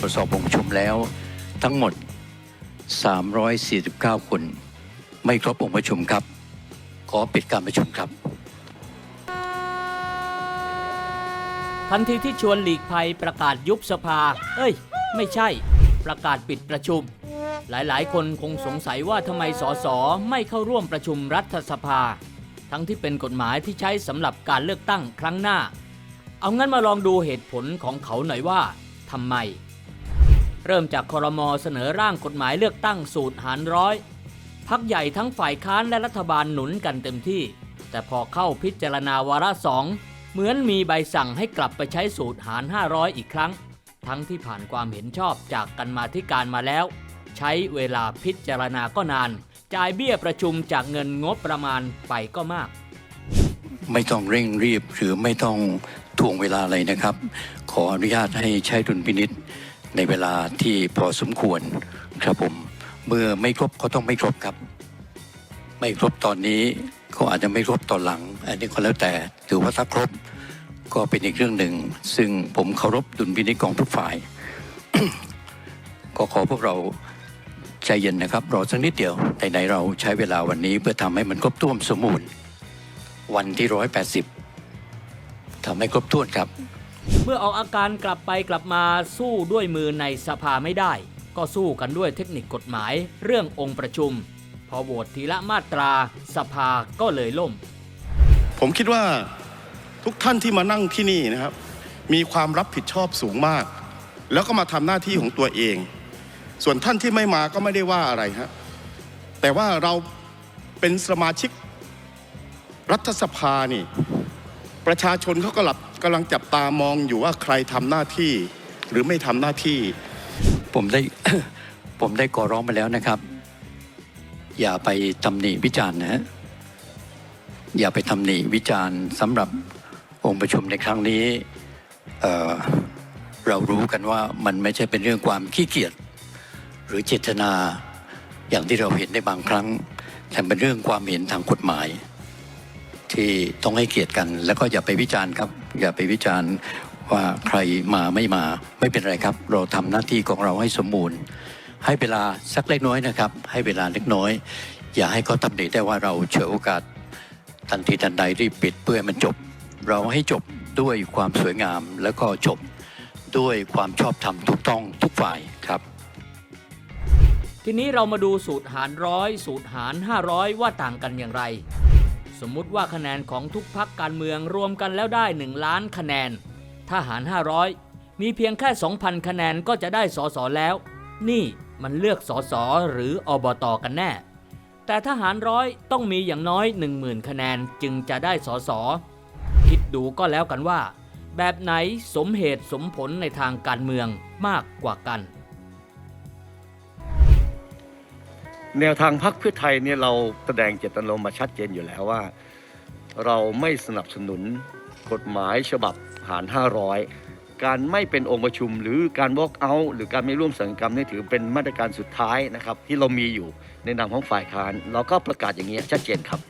ตรวจสอบองค์ประชุมแล้วทั้งหมด 349 คน ไม่ครบองค์ประชุมครับ ขอปิดการประชุมครับ ทันทีที่ชวนหลีกภัยประกาศยุบสภา เอ้ย ไม่ใช่ ประกาศปิดประชุม หลายๆ คนคงสงสัยว่าทำไมสสไม่เข้าร่วมประชุมรัฐสภา ทั้งที่เป็นกฎหมายที่ใช้สำหรับการเลือกตั้งครั้งหน้า เอางั้นมาลองดูเหตุผลของเขาหน่อยว่าทำไม เริ่มจากคอรมอเสนอร่างกฎหมายเลือกตั้งสูตรหารร้อยพักใหญ่ทั้งฝ่ายค้านและรัฐบาลหนุนกันเต็มที่ แต่พอเข้าพิจารณาวาระสองเหมือนมีใบสั่งให้กลับไปใช้สูตรหาร 500 อีกครั้ง ทั้งที่ผ่านความเห็นชอบจากกันมาธิการมาแล้ว ใช้เวลาพิจารณาก็นาน จ่ายเบี้ยประชุมจากเงินงบประมาณไปก็มาก ไม่ต้องเร่งรีบหรือไม่ต้องถ่วงเวลาอะไรนะครับ ขออนุญาตให้ใช้ดุลพินิษ ในเวลาที่พอสมควรครับผม เมื่อไม่ครบก็ต้องไม่ครบครับ ไม่ครบตอนนี้ก็อาจจะไม่ครบตอนหลัง อันนี้ก็แล้วแต่ถือว่าถ้าครบก็เป็นอีกเรื่องหนึ่ง ซึ่งผมเคารพดุลพินิจของทุกฝ่าย ก็ขอพวกเราใจเย็นนะครับ รอสักนิดเดียวไหนๆเราใช้เวลาวันนี้เพื่อทำให้มันครบถ้วนสมบูรณ์วันที่ร้อยแปดสิบทำให้ครบถ้วนครับ เมื่อเอาอาการกลับไปกลับมาสู้ด้วยมือในสภาไม่ได้ ก็สู้กันด้วยเทคนิคกฎหมาย เรื่ององค์ประชุม พอโหวตทีละมาตราสภาก็เลยล่ม ผมคิดว่าทุกท่านที่มานั่งที่นี่นะครับ มีความรับผิดชอบสูงมาก แล้วก็มาทำหน้าที่ของตัวเอง ส่วนท่านที่ไม่มาก็ไม่ได้ว่าอะไรฮะแต่ว่าเราเป็นสมาชิกรัฐสภานี่ ประชาชนเขาก็หลับ กำลังจับตามองอยู่ว่าใครทำหน้าที่หรือไม่ทำหน้าที่ ผมได้ผมได้ก่อร้องมาแล้วนะครับ อย่าไปตำหนิวิจารณ์นะฮะอย่าไปตำหนิวิจารณ์สำหรับองค์ประชุมในครั้งนี้เเรารู้กันว่ามันไม่ใช่เป็นเรื่องความขี้เกียจหรือเจตนาอย่างที่เราเห็นในบางครั้งแต่เป็นเรื่องความเห็นทางกฎหมาย ที่ต้องให้เกียรติกัน แล้วก็อย่าไปวิจารณ์ครับ อย่าไปวิจารณ์ว่าใครมาไม่มาไม่เป็นไรครับ เราทำหน้าที่ของเราให้สมบูรณ์ ให้เวลาสักเล็กน้อยนะครับ ให้เวลาเล็กน้อย อย่าให้เขาตำหนิได้ว่าเราเฉยโอกาสทันทีทันใดรีบปิดเพื่อมันจบ เราให้จบด้วยความสวยงามแล้วก็จบด้วยความชอบธรรมถูกต้องทุกฝ่ายครับ ทีนี้เรามาดูสูตรหารร้อยสูตรหาร 500 ว่าต่างกันอย่างไร สมมุติว่าคะแนนของทุกพักการเมืองรวมกันแล้วได้ 1 ล้านคะแนน ถ้าหาร 500 มีเพียงแค่ 2,000 คะแนนก็จะได้สอสอแล้ว นี่มันเลือกสอสอหรืออบตกันแน่ แต่ถ้าหารร้อยต้องมีอย่างน้อย 10,000 คะแนนจึงจะได้สอสอคิดดูก็แล้วกันว่า แบบไหนสมเหตุสมผลในทางการเมืองมากกว่ากัน แนวทางพรรคเพื่อไทยเนี่ยเราแสดงเจตนารมณ์มาชัดเจนอยู่แล้วว่า เราไม่สนับสนุนกฎหมายฉบับหาร 500 การไม่เป็นองค์ประชุมหรือการ walk out หรือการไม่ร่วมสังกรรมนี่ถือเป็นมาตรการสุดท้ายนะครับที่เรามีอยู่ในนามของฝ่ายค้าน เราก็ประกาศอย่างนี้ยชัดเจนครับ